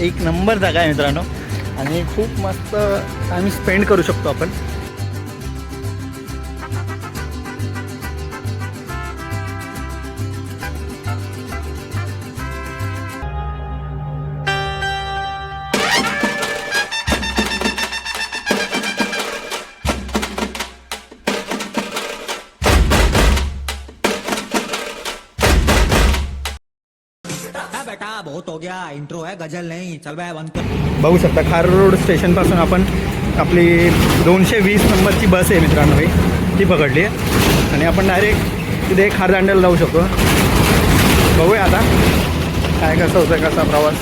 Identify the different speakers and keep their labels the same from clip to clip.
Speaker 1: एक नंबर जागा आहे मित्रांनो. आणि खूप मस्त टाइम स्पेंड करू शकतो आपण.
Speaker 2: बेटा बहुत हो गया इंट्रो है गजल नाही चल बे बंद
Speaker 1: बघू शकता खार रोड स्टेशनपासून आपण आपली दोनशे वीस नंबरची बस आहे मित्रांनो ही. ती पकडली आहे. आणि आपण डायरेक्ट तिथे खारदांड्याला जाऊ शकतो. बघूया आता काय कसं होतं कसा प्रवास.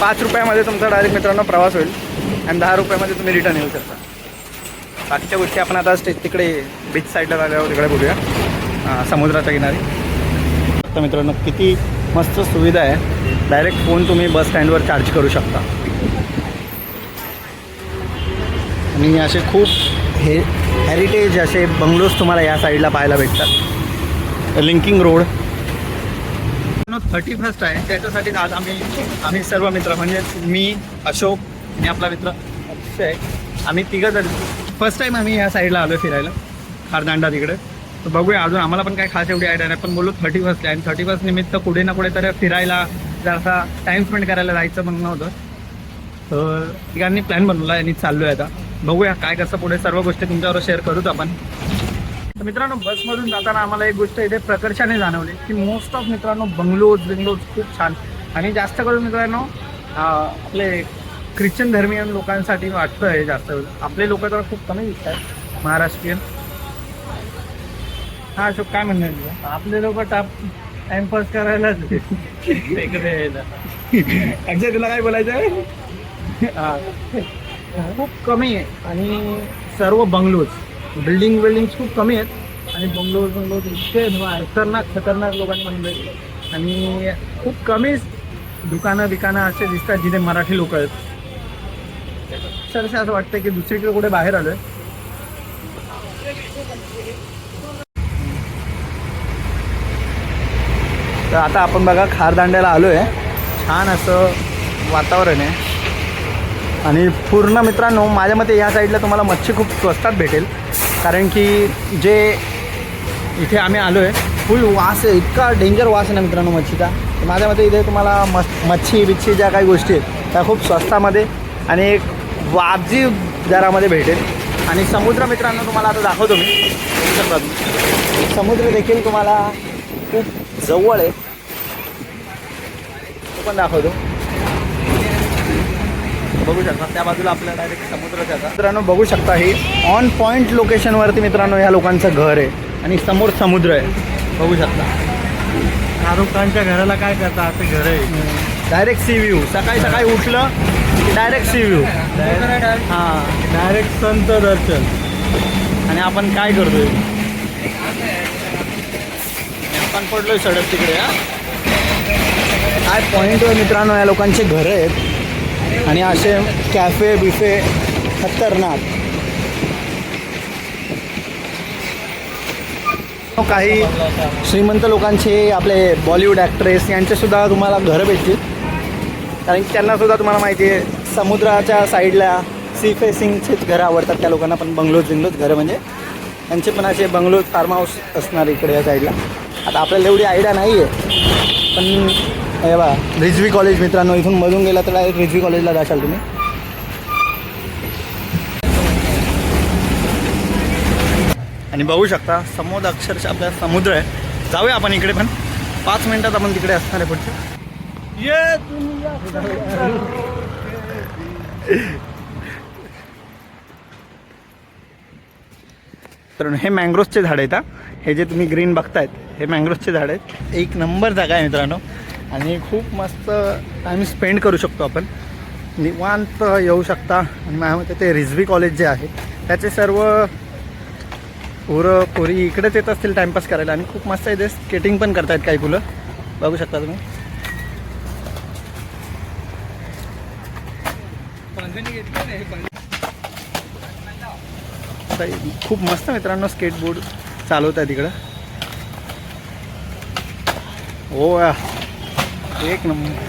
Speaker 1: पाच रुपयामध्ये तुमचा डायरेक्ट मित्रांनो प्रवास होईल. आणि दहा रुपयामध्ये तुम्ही रिटर्न येऊ शकता. बाकीच्या गोष्टी आपण आता स्टे तिकडे बीच साईडला झाल्यावर तिकडे बघूया. समुद्राच्या किनारी. तर मित्रांनो किती मस्त सुविधा आहे. डायरेक्ट फोन तुम्ही बस स्टँडवर चार्ज करू शकता. आणि असे खूप हे हेरिटेज असे बंगलोज तुम्हाला या साईडला पाहायला भेटतात. लिंकिंग रोड थर्टी फर्स्ट आहे. त्याच्यासाठी आज आम्ही आम्ही सर्व मित्र म्हणजे मी अशोक आणि आपला मित्र अक्षय आम्ही तिघं जण. फर्स्ट टाईम आम्ही या साईडला आलो फिरायला. खारदांडा तिकडे. तर बघूया अजून आम्हाला पण काही खास एवढी आयडिया नाही. पण बोललो थर्टी फर्स्ट आहे आणि थर्टी फर्स्ट निमित्त कुठे ना कुठे तर फिरायला जरासा टाइम स्पेंड करायला जायचं म्हणणं होतं. तर तिघांनी प्लॅन बनवला आणि चाललो आहे आता. बघूया काय कसं पुढे सर्व गोष्टी तुमच्यावर शेअर करूच आपण. तर मित्रांनो बसमधून जाताना आम्हाला एक गोष्ट इथे प्रकर्षाने जाणवली की मोस्ट ऑफ मित्रांनो बंगलोज बिंगलोज खूप छान. आणि जास्त करून मित्रांनो आपले ख्रिश्चन धर्मीय लोकांसाठी वाटतं आहे जास्त आपले लोक तर खूप कमी दिसत आहेत महाराष्ट्रीयन. हा अशोक काय म्हणणं आहे? तुझं? आपले लोक टाप टाइमपास करायला अक्षय तुला काय बोलायचं आहे? हा. खूप कमी आहे. आणि सर्व बंगलोज बिल्डिंग बिल्डिंग खूप कमी आहेत. आणि बंगलोज बंगलोज इतके खतरनाक खतरनाक लोकांनी बनले आणि खूप कमीच दुकानं बिकानं असे दिसतात जिथे मराठी लोक आहेत. अक्षरशः असं वाटतं की दुसरीकडे कुठे बाहेर आलोय. तर आता आपण बघा खारदांड्याला आलो आहे छान असं वातावरण आहे. आणि पूर्ण मित्रांनो माझ्या मते या साईडला तुम्हाला मच्छी खूप स्वस्तात भेटेल. कारण की जे इथे आम्ही आलो आहे फुल वास आहे इतका डेंजर वास आहे ना मित्रांनो मच्छीचा. तर माझ्या मते इथे तुम्हाला मस् मच्छी बिच्छी ज्या काही गोष्टी आहेत त्या खूप स्वस्तामध्ये आणि एक वाजी दरामध्ये भेटेल. आणि समुद्र मित्रांनो तुम्हाला आता दाखवतो मी. समुद्र देखील तुम्हाला खूप जवळ आहे. तो पण दाखवतो. बघू शकता त्या बाजूला आपल्याला डायरेक्ट समुद्र जाता मित्रांनो बघू शकता ही ऑन पॉईंट लोकेशनवरती मित्रांनो ह्या लोकांचं घर आहे आणि समोर समुद्र आहे. बघू शकता.
Speaker 3: शाहरुख खानच्या घराला काय करता? आता घर आहे.
Speaker 1: डायरेक्ट सी व्ह्यू सकाळी सकाळी उठलं की डायरेक्ट सी व्ह्यू हां
Speaker 3: डायरेक्ट संत दर्शन.
Speaker 1: आणि आपण काय करतोय? आपण पडलोय सडक तिकडे हा. काय पॉईंटवर मित्रांनो या लोकांचे घरं आहेत. आणि असे कॅफे बिफे खतरनाक. हो, काही श्रीमंत लोकांचे आपले बॉलिवूड ॲक्ट्रेस यांचे सुद्धा तुम्हाला घरं भेटतील. कारण की त्यांना सुद्धा तुम्हाला माहिती आहे समुद्राच्या साईडला सी फेसिंगचेच घरं आवडतात त्या लोकांना पण बंगलोज बिंगलोज घरं म्हणजे त्यांचे पण असे बंगलोज फार्म हाऊस असणार इकडे या साईडला आता आपल्याला एवढी आयडिया नाही आहे पण हे बा रिजवी कॉलेज मित्रांनो इथून मधून गेला तर डायरेक्ट रिजवी कॉलेजला जाशाल तुम्ही. आणि बघू शकता समोर अक्षरशः आपल्या समुद्र आहे. जाऊया आपण इकडे पण. पाच मिनिटात आपण तिकडे असणार आहे पुढचे. तर हे मँग्रोजचे झाड आहेत हे. जे तुम्ही ग्रीन बघतायत हे मँग्रोजचे झाड आहेत. एक नंबर जागा आहे मित्रांनो. आणि खूप मस्त टाईम स्पेंड करू शकतो आपण. निवांत येऊ शकता. आणि माझ्या मते ते रिझवी कॉलेज जे आहे त्याचे सर्व पोरं पोरी इकडेच येत असतील टाईमपास करायला. आणि खूप मस्त इथे स्केटिंग पण करतायत काही मुलं. बघू शकता तुम्ही. आता खूप मस्त मित्रांनो स्केटबोर्ड चालवत आहे तिकडं. हो एक नंबर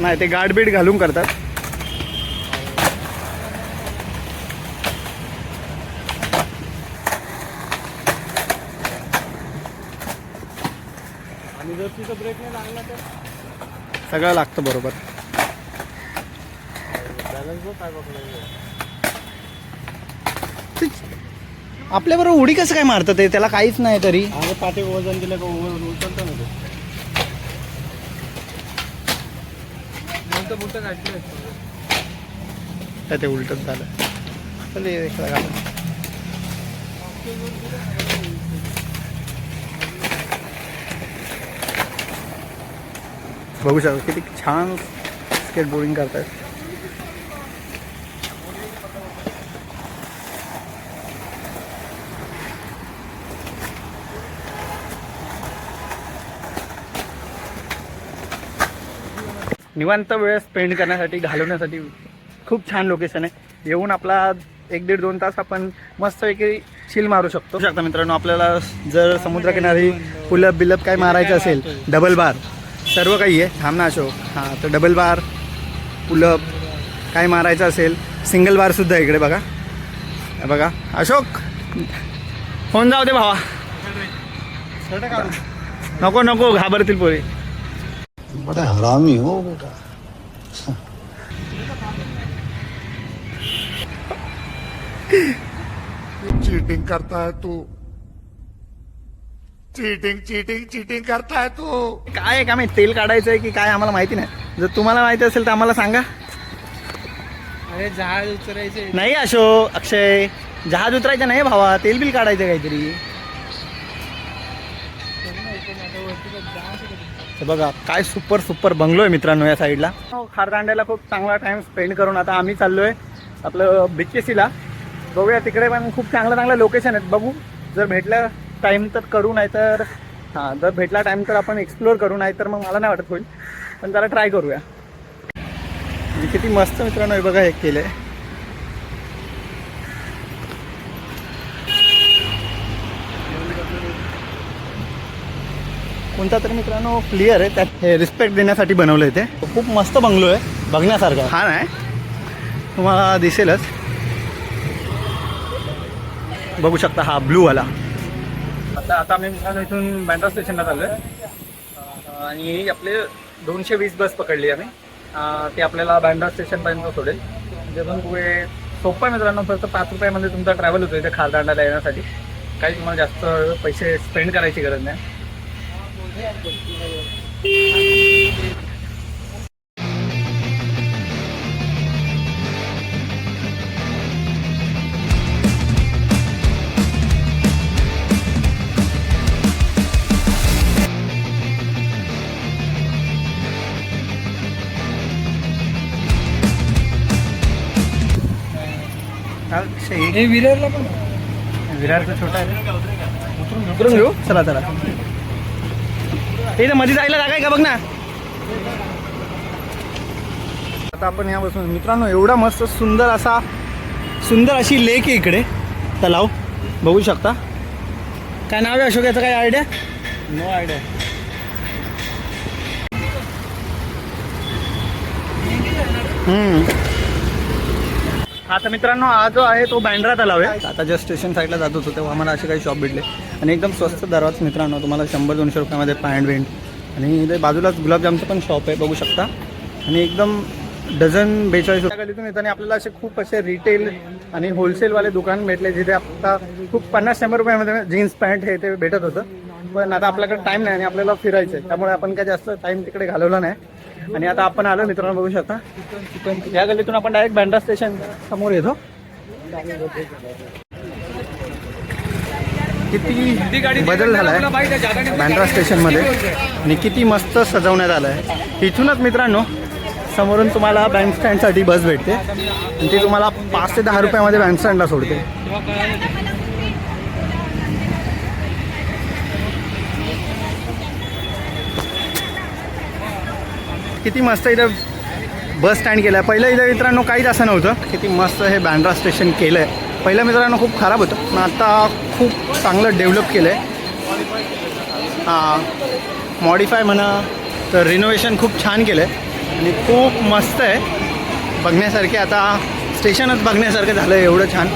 Speaker 1: नाही ते गाडबीड घालून करतात. सगळं लागतं बरोबर
Speaker 3: बॅलन्स बघ काय पकडलं
Speaker 1: आपल्याबरोबर उडी कसं काय मारतं ते त्याला काहीच नाही तरी.
Speaker 3: पाठी वजन दिलं का उ- उचलतं ना ते.
Speaker 1: तर ते उलटच झालं. चल ये इकडं घालून. बघू शकता किती छान स्केटबोर्डिंग करतायत. निवांत वेळ स्पेंड करण्यासाठी घालवण्यासाठी खूप छान लोकेशन आहे. येऊन आपला एक दीड दोन तास आपण मस्तपैकी चिल मारू शकतो. शकता मित्रांनो आपल्याला जर समुद्रकिनारी पुलप बिलप काय मारायचं असेल डबल बार सर्व काही आहे. थांब ना अशोक. हां तर डबल बार पुलप काय मारायचं असेल सिंगल बारसुद्धा इकडे बघा. हे बघा. अशोक! फोन जाऊ दे भावा. नको नको घाबरतील पोरी.
Speaker 4: बड़ा हरामी हो बेटा.
Speaker 5: चीटिंग करता है तू. चीटिंग चीटिंग चीटिंग करता है तू.
Speaker 1: काय आहे का? मी तेल काढायचं आहे की काय आम्हाला माहिती नाही. जर तुम्हाला माहिती असेल तर आम्हाला सांगा.
Speaker 3: अरे जहाज उतरायचे
Speaker 1: नाही अशो अक्षय. जहाज उतरायचं नाही भावा. तेल बिल काढायचं काहीतरी. बघा काय सुपर सुपर बंगलो आहे मित्रांनो या साईडला. खारदांड्याला खूप चांगला टाइम स्पेंड करून आता आम्ही चाललोय आपलं बीचेसीला बघूया तिकडे पण खूप चांगलं चांगलं लोकेशन आहेत. बघू जर भेटलं टाईम तर करू नाही तर हां जर भेटला टाईम तर आपण एक्सप्लोअर करू नाही तर मग मला नाही वाटत होईल. पण जरा ट्राय करूया. किती मस्त मित्रांनो हे बघा हे केलंय. कोणता तरी मित्रांनो क्लिअर आहे त्यात हे रिस्पेक्ट देण्यासाठी बनवलं आहे ते. खूप मस्त बंगलो आहे बघण्यासारखा. हा नाही तुम्हाला दिसेलच. बघू शकता हा ब्लू वाला. आता आता आम्ही मित्रांनो इथून बँड्रा स्टेशनला चाललो आहे आणि आपले दोनशे वीस बस पकडली आम्ही. ते आपल्याला बँड्रा स्टेशनपर्यंत सोडेल. म्हणजे पण पुढे सोपं आहे मित्रांनो फक्त पाच रुपयामध्ये तुमचा ट्रॅव्हल होतो इथे खारदांडाला येण्यासाठी. काही तुम्हाला जास्त पैसे स्पेंड करायची गरज नाही.
Speaker 3: हे विरारला पण.
Speaker 1: विरारचा छोटा आहे. उतरून घेऊ? चला चला. ते मध्ये जायला जागा आहे का बघ ना? आता आपण या बसून मित्रांनो एवढा मस्त सुंदर असा सुंदर अशी लेक आहे इकडे. तलाव बघू शकता. काय नाव आहे अशोक याचं काय आयडिया
Speaker 3: नो आयडिया
Speaker 1: आता मित्रांनो हा जो आहे तो बँड्रा तलाव आहे. आता जस्ट स्टेशन साईडला जात होतो तेव्हा आम्हाला असे काही शॉप भेटले. आणि एकदम स्वस्त दरात मित्रांनो तुम्हाला शंभर दोनशे रुपयामध्ये पॅन्ट बिंट आणि इथे बाजूलाच गुलाबजामचं पण शॉप आहे बघू शकता. आणि एकदम डझन बेचाळीस गलीतून येताना आपल्याला असे खूप असे रिटेल आणि होलसेलवाले दुकान भेटले जिथे आता खूप पन्नास शंभर रुपयामध्ये जीन्स पॅन्ट हे ते भेटत होतं. पण आता आपल्याकडे टाईम नाही आणि आपल्याला फिरायचं आहे त्यामुळे आपण काय जास्त टाईम तिकडे घालवला नाही. आणि आता आपण आलो मित्रांनो बघू शकता. या गल्लीतून आपण डायरेक्ट बँड्रा स्टेशन समोर येतो. किती बदल झाला आहे बँड्रा स्टेशनमध्ये आणि किती मस्त सजवण्यात आलं आहे इथूनच मित्रांनो समोरून तुम्हाला बँक स्टँडसाठी बस भेटते. आणि ती तुम्हाला पाच ते दहा रुपयामध्ये बँक स्टँडला सोडते. किती मस्त इथं बस स्टँड केलं आहे पहिलं इथं मित्रांनो काहीच असं नव्हतं. किती मस्त हे बँड्रा स्टेशन केलं आहे पहिलं मित्रांनो खूप खराब होतं. पण आता खूप चांगलं डेव्हलप केलं आहे हां. मॉडिफाय म्हणा तर रिनोव्हेशन खूप छान केलं आहे आणि खूप मस्त आहे. बघण्यासारखे आता स्टेशनच बघण्यासारखं झालं आहे एवढं छान.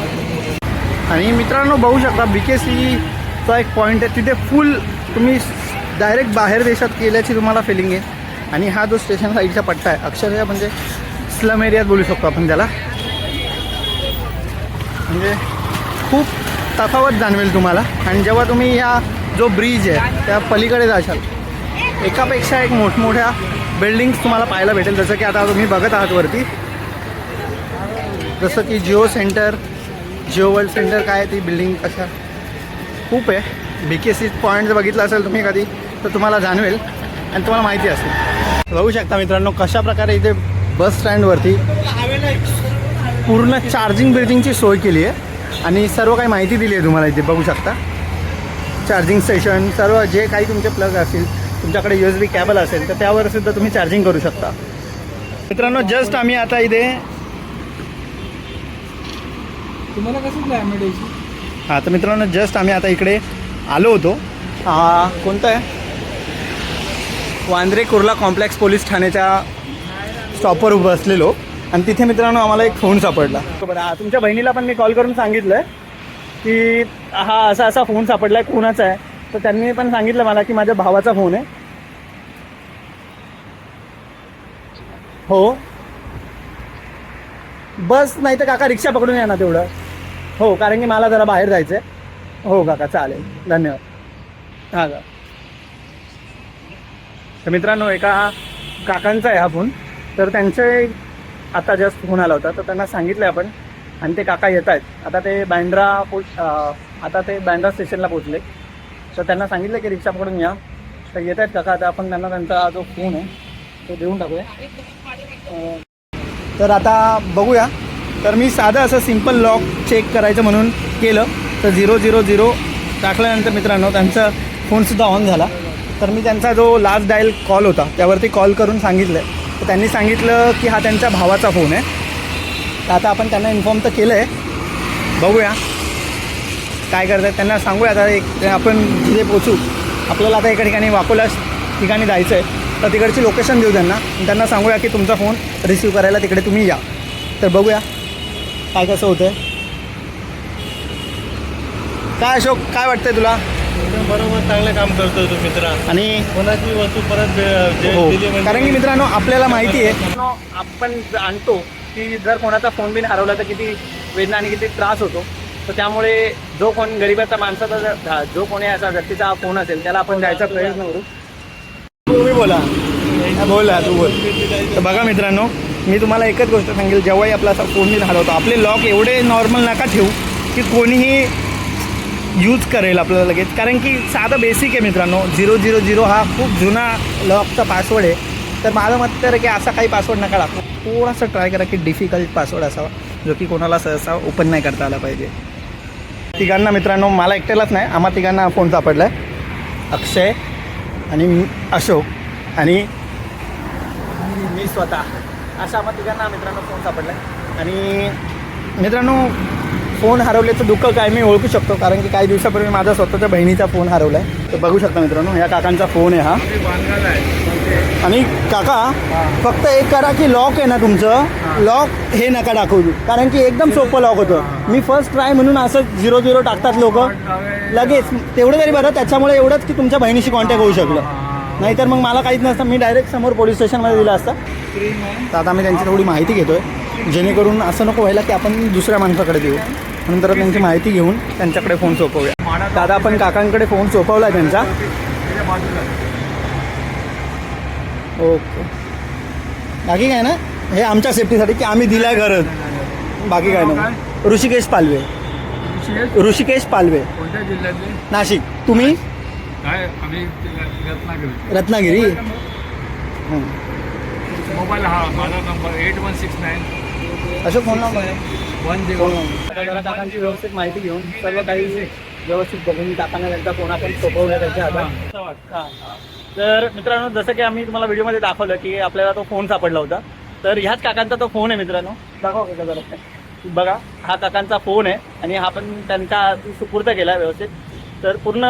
Speaker 1: आणि मित्रांनो बघू शकता बी के सीचा एक पॉईंट आहे. तिथे फुल तुम्ही डायरेक्ट बाहेर देशात गेल्याची तुम्हाला फिलिंग आहे. आणि हा जो स्टेशन साईडचा पट्टा आहे. अक्षरशः म्हणजे स्लम एरियात बोलू शकतो आपण त्याला. म्हणजे खूप तफावत जाणवेल तुम्हाला. आणि जेव्हा तुम्ही ह्या जो ब्रिज आहे त्या पलीकडे जाशाल एकापेक्षा एक मोठमोठ्या बिल्डिंग्स तुम्हाला पाहायला भेटेल. जसं की आता तुम्ही बघत आहात वरती. जसं की Jio centre Jio world centre काय आहे ती बिल्डिंग कशा? खूप आहे. बी के सी पॉईंट जर बघितलं असेल तुम्ही कधी तर तुम्हाला जाणवेल. आणि तुम्हाला माहिती असेल. बघू शकता मित्रांनो कशा प्रकारे इथे बस स्टँडवरती पूर्ण चार्जिंग बिर्जिंगची सोय केली आहे. आणि सर्व काही माहिती दिली आहे तुम्हाला इथे बघू शकता. चार्जिंग स्टेशन सर्व जे काही तुमचे प्लग असतील तुमच्याकडे यू एस बी कॅबल असेल तर त्यावर सुद्धा तुम्ही चार्जिंग करू शकता. मित्रांनो जस्ट आम्ही आता इथे
Speaker 3: तुम्हाला कसं
Speaker 1: हां तर मित्रांनो जस्ट आम्ही आता इकडे आलो होतो. हा कोणतं आहे? वांद्रे कुर्ला कॉम्प्लेक्स पोलीस ठाण्याच्या स्टॉपवर बसलेलो आणि तिथे मित्रांनो आम्हाला एक फोन सापडला. बरं हा, तुमच्या बहिणीला पण मी कॉल करून सांगितलं आहे की हा असा असा फोन सापडला आहे कोणाचा आहे? तर त्यांनी पण सांगितलं मला की माझ्या भावाचा फोन आहे. हो. बस नाही तर काका रिक्षा पकडून या ना तेवढं. हो कारण की मला जरा बाहेर जायचं आहे हो काका चालेल. धन्यवाद. हां का तर मित्रांनो एका काकांचा आहे हा फोन. तर त्यांचे आता जस्ट फोन आला होता. तर त्यांना सांगितलं आपण. आणि ते काका येत आहेत. आता ते बँड्रा पो आता ते बँड्रा स्टेशनला पोचले तर त्यांना सांगितलं की रिक्षा पकडून या. तर येत आहेत काका. आता आपण त्यांना त्यांचा जो फोन आहे तो देऊन टाकूया. तर आता बघूया. तर मी साधं असं सिंपल लॉक चेक करायचं म्हणून केलं. तर झिरो झिरो झिरो टाकल्यानंतर मित्रांनो त्यांचा फोनसुद्धा ऑन झाला. तर मी त्यांचा जो लास्ट डायल कॉल होता त्यावरती कॉल करून सांगितलं तर त्यांनी सांगितलं की हा त्यांच्या भावाचा फोन आहे. तर आता आपण त्यांना इन्फॉर्म तर केलं आहे बघूया. काय करतात त्यांना सांगूया. आता एक आपण तिथे पोचू. आपल्याला आता एका ठिकाणी वाकोला ठिकाणी जायचं आहे तर तिकडची लोकेशन देऊ त्यांना. त्यांना सांगूया की तुमचा फोन रिसीव करायला तिकडे तुम्ही या. तर बघूया. काय कसं होतं आहे काय अशोक काय वाटतंय तुला?
Speaker 3: एकदम बरोबर चांगलं काम करतोय तू मित्र.
Speaker 1: आणि
Speaker 3: कोणाची वस्तू परत
Speaker 1: हो.
Speaker 3: दिली म्हणजे?
Speaker 1: कारण की मित्रांनो आपल्याला माहिती आहे. आपण आणतो की जर कोणाचा फोन बिन हरवला तर किती वेदना आणि किती त्रास होतो. तर त्यामुळे जो कोण गरीबाचा माणसाचा जर- जो कोणी असा व्यक्तीचा हा फोन असेल त्याला आपण द्यायचा प्रयत्न करू. तुम्ही बोला. हा, बोला तू बोल. तर बघा मित्रांनो मी तुम्हाला एकच गोष्ट सांगेल. जेव्हाही आपला असा फोन बिन हरवतो आपले लॉक एवढे नॉर्मल नका ठेवू की कोणीही यूज करेल आपल्याला लगेच. कारण की साधं बेसिक आहे मित्रांनो. झिरो झिरो झिरो हा खूप जुना लॉकचा पासवर्ड आहे. तर माझं मत तर की असा काही पासवर्ड नका टाकू. थोडासा ट्राय करा की डिफिकल्ट पासवर्ड असावा जो की कोणाला सहसा ओपन नाही करता आला पाहिजे. तिघांना मित्रांनो मला एकट्यालाच नाही आम्हा तिघांना फोन सापडला आहे अक्षय आणि मी- अशोक आणि मी स्वतः. अशा आम्हा तिघांना मित्रांनो फोन सापडला आहे आणि मित्रांनो फोन हरवल्याचं दुःख काय मी ओळखू शकतो कारण की काही दिवसापूर्वी माझा स्वतःच्या बहिणीचा फोन हरवला आहे तर बघू शकता मित्रांनो या काकांचा फोन आहे हा. आणि काका फक्त एक करा की लॉक आहे ना तुमचं? लॉक हे नका दाखवू. कारण की एकदम सोपं लॉक होतं. मी फर्स्ट ट्राय म्हणून असं झिरो झिरो टाकतात लोक. लगेच तेवढं तरी बरं त्याच्यामुळे एवढंच की तुमच्या बहिणीशी कॉन्टॅक्ट होऊ शकलं. नाहीतर मग मला काहीच नसतं. मी डायरेक्ट समोर पोलीस स्टेशनमध्ये दिलं असतं. तर आता मी त्यांची थोडी माहिती घेतो आहे जेणेकरून असं नको व्हायला की आपण दुसऱ्या माणसाकडे देऊ. नंतर त्यांची माहिती घेऊन त्यांच्याकडे फोन सोपवूया. दादा आपण काकांकडे फोन सोपवला त्यांचा. ओके बाकी काय ना? हे आमच्या सेफ्टीसाठी की आम्ही दिलाय गरज. बाकी काय नाही. ऋषिकेश पालवे. ऋषिकेश? पालवे. नाशिक. तुम्ही?
Speaker 6: रत्नागिरी.
Speaker 1: रत्नागिरी.
Speaker 6: मोबाईल हा माझा number eight one six nine
Speaker 1: Ashok phone लावून
Speaker 6: वन झिरो
Speaker 1: काकांची व्यवस्थित माहिती घेऊन सर्व काही व्यवस्थित बघून काकांना त्यांचा फोन आपण सोपवला त्यांच्या हातात. हां. तर मित्रांनो जसं की आम्ही तुम्हाला व्हिडिओमध्ये दाखवलं की आपल्याला तो फोन सापडला होता. तर ह्याच काकांचा तो फोन आहे मित्रांनो. दाखवा का जरा. बघा हा काकांचा फोन आहे आणि हा पण त्यांचा सुपूर्द केला व्यवस्थित. तर पूर्ण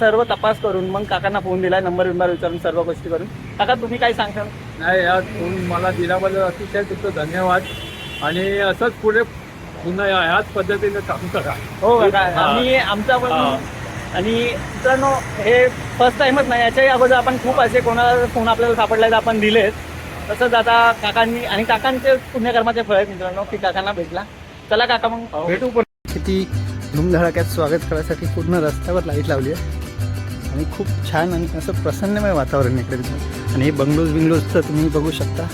Speaker 1: सर्व तपास करून मग काकांना फोन दिला नंबर बिंबर विचारून सर्व गोष्टी करून. काका तुम्ही काय सांगशाल?
Speaker 6: नाही या फोन मला दिल्याबद्दल अतिशय तुमचं धन्यवाद. आणि असंच पुढे पुन्हा या- याच पद्धतीने काम करा.
Speaker 1: हो काका
Speaker 6: हा.
Speaker 1: आम्ही आमचा पण
Speaker 6: हा.
Speaker 1: आणि मित्रांनो हे फर्स्ट टाइमच नाही याच्याही अगोदर आपण खूप असे कोणाला फोन आपल्याला सापडले तर आपण दिलेत. तसंच आता काकांनी आणि काकांचे पुण्यकर्माचे फळ आहेत मित्रांनो की काकांना भेटला. चला काका मग भेटू पण. किती धुमधडाक्यात स्वागत करायसाठी पूर्ण रस्त्यावर लाइट लावली आहे. आणि खूप छान आणि असं प्रसन्नमय वातावरण आहे इकडे. आणि हे बंगलोज बिंगलोज तर तुम्ही बघू शकता.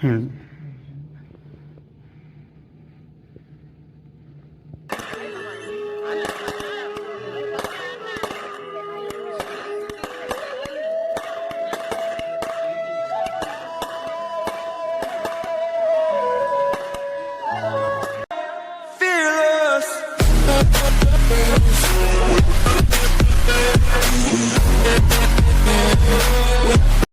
Speaker 1: हम्म.